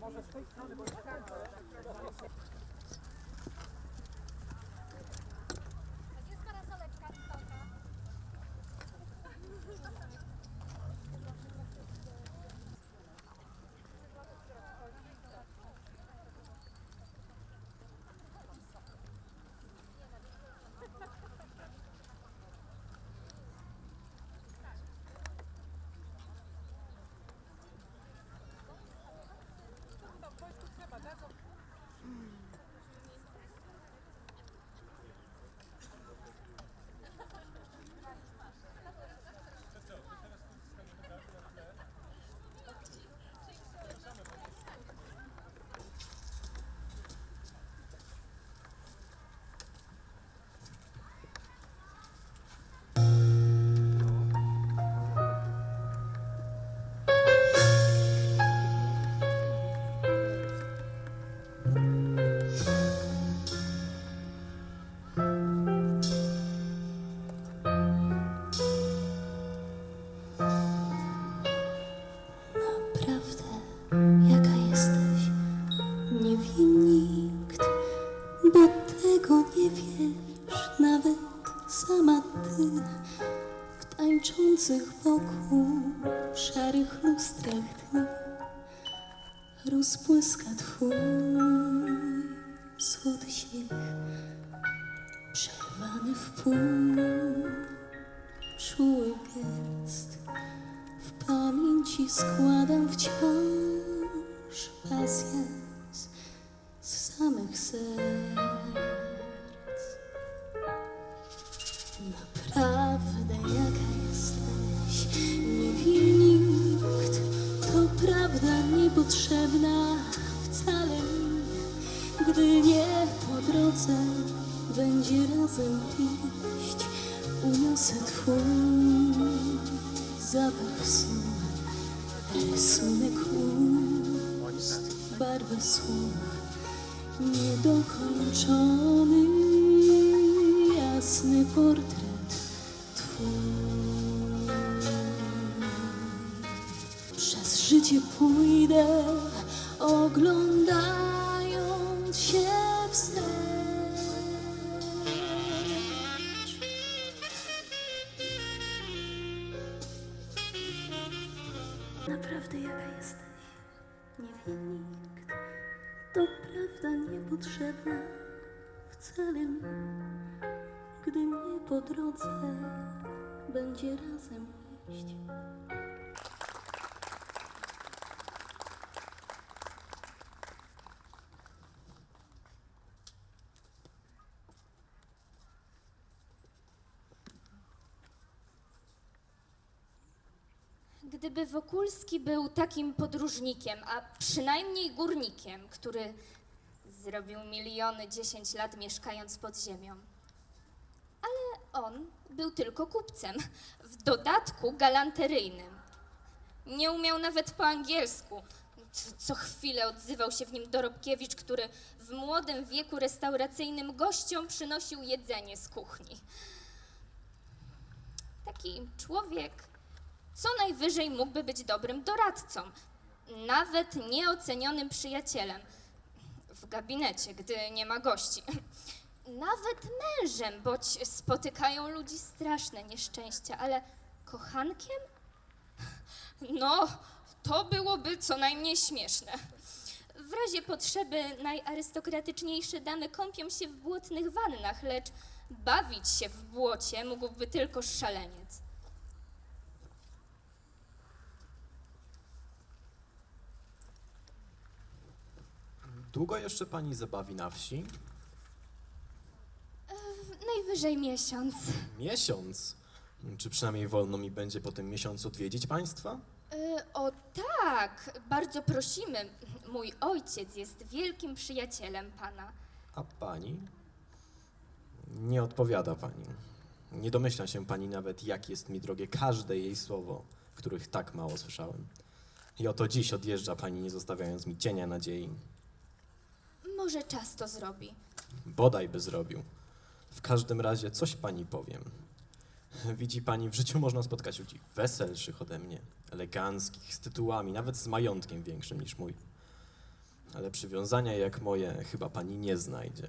Może z tej strony, bo jest rozbłyska twój złoty śmiech, przerwany w pół, czuły gest. W pamięci składam wciąż pasjans z samych serc. Niepotrzebna wcale gdy nie po drodze będzie razem iść, uniosę twój zapach snu, rysunek ust, barwę słów, niedokończony, jasny portret życie pójdę, oglądając się wstecz. Naprawdę jaka jesteś, nie wie nikt. To prawda niepotrzebna wcale mi, gdy nie po drodze będzie razem iść. Gdyby Wokulski był takim podróżnikiem, a przynajmniej górnikiem, który zrobił miliony 10 lat mieszkając pod ziemią. Ale on był tylko kupcem, w dodatku galanteryjnym. Nie umiał nawet po angielsku. Co chwilę odzywał się w nim Dorobkiewicz, który w młodym wieku restauracyjnym gościom przynosił jedzenie z kuchni. Taki człowiek co najwyżej mógłby być dobrym doradcą, nawet nieocenionym przyjacielem w gabinecie, gdy nie ma gości. Nawet mężem, boć spotykają ludzi straszne nieszczęścia, ale kochankiem? No, to byłoby co najmniej śmieszne. W razie potrzeby najarystokratyczniejsze damy kąpią się w błotnych wannach, lecz bawić się w błocie mógłby tylko szaleniec. Długo jeszcze pani zabawi na wsi? Najwyżej miesiąc. Miesiąc. Czy przynajmniej wolno mi będzie po tym miesiącu odwiedzić państwa? Y, o tak, bardzo prosimy. Mój ojciec jest wielkim przyjacielem pana. A pani? Nie odpowiada pani. Nie domyśla się pani nawet, jak jest mi drogie każde jej słowo, których tak mało słyszałem. I oto dziś odjeżdża pani, nie zostawiając mi cienia nadziei. Może czas to zrobi. Bodaj by zrobił. W każdym razie coś pani powiem. Widzi pani, w życiu można spotkać ludzi weselszych ode mnie, eleganckich, z tytułami, nawet z majątkiem większym niż mój. Ale przywiązania jak moje chyba pani nie znajdzie.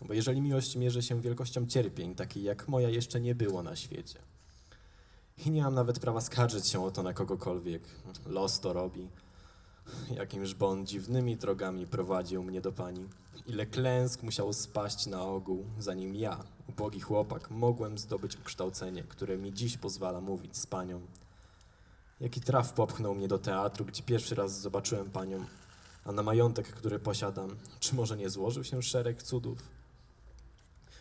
Bo jeżeli miłość mierzy się wielkością cierpień, takiej jak moja jeszcze nie było na świecie. I nie mam nawet prawa skarżyć się o to na kogokolwiek. Los to robi. Jakimż on dziwnymi drogami prowadził mnie do pani. Ile klęsk musiało spaść na ogół, zanim ja, ubogi chłopak, mogłem zdobyć ukształcenie, które mi dziś pozwala mówić z panią. Jaki traf popchnął mnie do teatru, gdzie pierwszy raz zobaczyłem panią, a na majątek, który posiadam, czy może nie złożył się szereg cudów?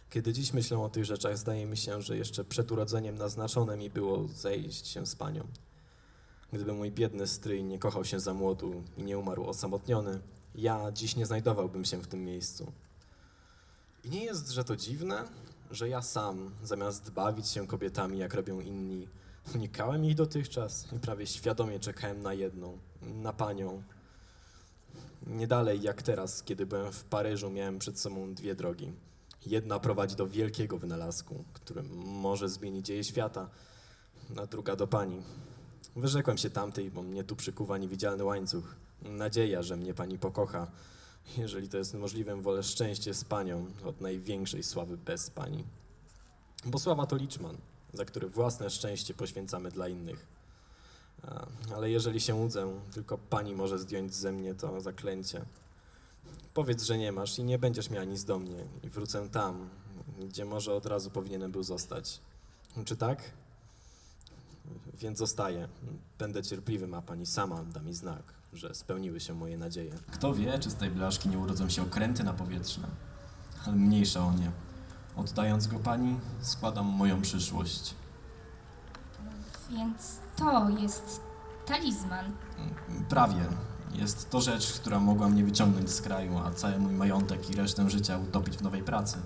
Kiedy dziś myślę o tych rzeczach, zdaje mi się, że jeszcze przed urodzeniem naznaczone mi było zejść się z panią. Gdyby mój biedny stryj nie kochał się za młodu i nie umarł osamotniony, ja dziś nie znajdowałbym się w tym miejscu. I nie jest, że to dziwne, że ja sam, zamiast bawić się kobietami, jak robią inni, unikałem ich dotychczas i prawie świadomie czekałem na jedną, na panią. Nie dalej jak teraz, kiedy byłem w Paryżu, miałem przed sobą dwie drogi. Jedna prowadzi do wielkiego wynalazku, który może zmienić dzieje świata, a druga do pani. Wyrzekłem się tamtej, bo mnie tu przykuwa niewidzialny łańcuch. Nadzieja, że mnie pani pokocha. Jeżeli to jest możliwe, wolę szczęście z panią od największej sławy bez pani. Bo sława to liczman, za który własne szczęście poświęcamy dla innych. Ale jeżeli się łudzę, tylko pani może zdjąć ze mnie to zaklęcie. Powiedz, że nie masz i nie będziesz miała nic do mnie i wrócę tam, gdzie może od razu powinienem był zostać. Czy tak? Więc zostaję. Będę cierpliwy, a pani sama da mi znak, że spełniły się moje nadzieje. Kto wie, czy z tej blaszki nie urodzą się okręty napowietrzne. Ale mniejsza o nie. Oddając go pani, składam moją przyszłość. Więc to jest talizman. Prawie. Jest to rzecz, która mogła mnie wyciągnąć z kraju, a cały mój majątek i resztę życia utopić w nowej pracy.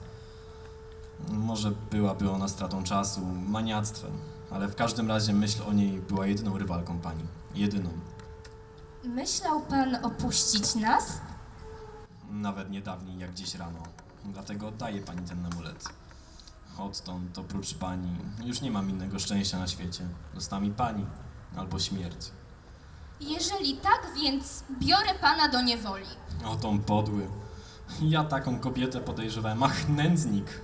Może byłaby ona stratą czasu, maniactwem, ale w każdym razie myśl o niej była jedyną rywalką pani. Jedyną. Myślał pan opuścić nas? Nawet nie dawniej jak dziś rano. Dlatego oddaję pani ten amulet. Odtąd, oprócz pani, już nie mam innego szczęścia na świecie. Została mi pani albo śmierć. Jeżeli tak, więc biorę pana do niewoli. O tą podły. Ja taką kobietę podejrzewałem. Ach, nędznik.